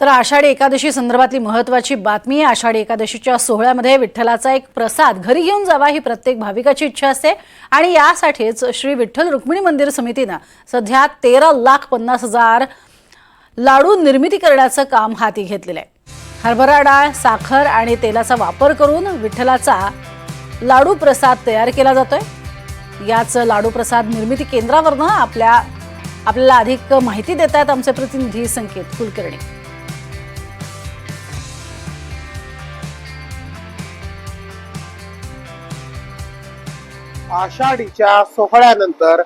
तर आषाढी एकादशी संदर्भातली महत्वाची बातमी आहे आषाढी एकादशीच्या सोहळ्यामध्ये विठ्ठलाचा एक प्रसाद. घरी घेऊन जावा ही प्रत्येक भाविकाची इच्छा असते आणि यासाठीच श्री विठ्ठल रुक्मिणी मंदिर समितीनं सध्या तेरा लाख पन्नास हजार लाडू निर्मिती करण्याचं काम हाती घेतलेलं आहे. हरभरा डाळ साखर आणि तेलाचा वापर करून विठ्ठलाचा लाडू प्रसाद तयार केला जातोय. याच लाडू प्रसाद निर्मिती केंद्रावरनं आपल्या आपल्याला अधिक माहिती देत आहेत आमचे प्रतिनिधी संकेत कुलकर्णी. आषाढीच्या सोहळ्यानंतर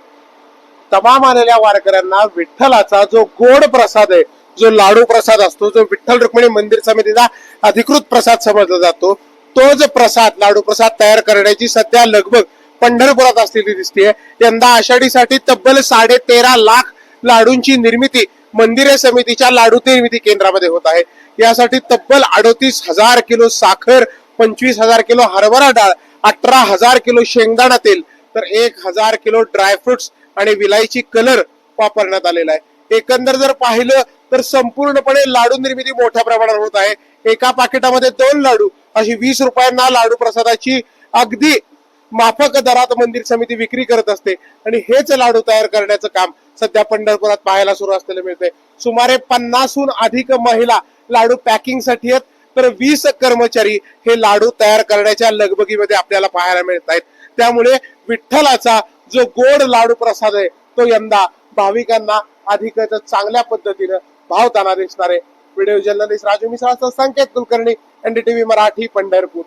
तमाम आलेल्या वारकऱ्यांना विठ्ठलाचा जो गोड प्रसाद आहे जो लाडू प्रसाद असतो जो विठ्ठल रुक्मिणी मंदिर समितीचा अधिकृत प्रसाद समजला जातो तो जो प्रसाद लाडू प्रसाद तयार करण्याची सध्या लगबग पंढरपुरात असलेली दिसते यंदा आषाढीसाठी तब्बल साडे तेरा लाख लाडूंची निर्मिती मंदिरे समितीच्या लाडू निर्मिती केंद्रामध्ये होत आहे. यासाठी तब्बल अडोतीस हजार किलो साखर पंचवीस हजार किलो हरभरा डाळ अठरा हजार किलो शेंगदाणा तेल तर एक हजार किलो ड्रायफ्रुट्स आणि विलायची कलर वापरण्यात आलेला आहे. एकंदर जर पाहिलं तर संपूर्णपणे लाडू निर्मिती मोठ्या प्रमाणात होत आहे. एका पाकिटामध्ये दोन लाडू अशी वीस रुपयांना लाडू प्रसादाची अगदी माफक दरात मंदिर समिती विक्री करत असते. आणि हेच लाडू तयार करण्याचं काम सध्या पंढरपुरात पाहायला सुरू असलेलं मिळते सुमारे पन्नासहून अधिक महिला लाडू पॅकिंगसाठी आहेत. तर वीस कर्मचारी हे लाडू तयार करण्याच्या लगबगीमध्ये आपल्याला पाहायला मिळत आहेत त्यामुळे विठ्ठलाचा जो गोड लाडू प्रसाद आहे तो यंदा भाविकांना अधिकच चांगल्या पद्धतीनं भावताना दिसणार आहे. व्हिडिओ जर्नलिस्ट राजू मिसाळचा संकेत कुलकर्णी एनडीटीव्ही मराठी पंढरपूर.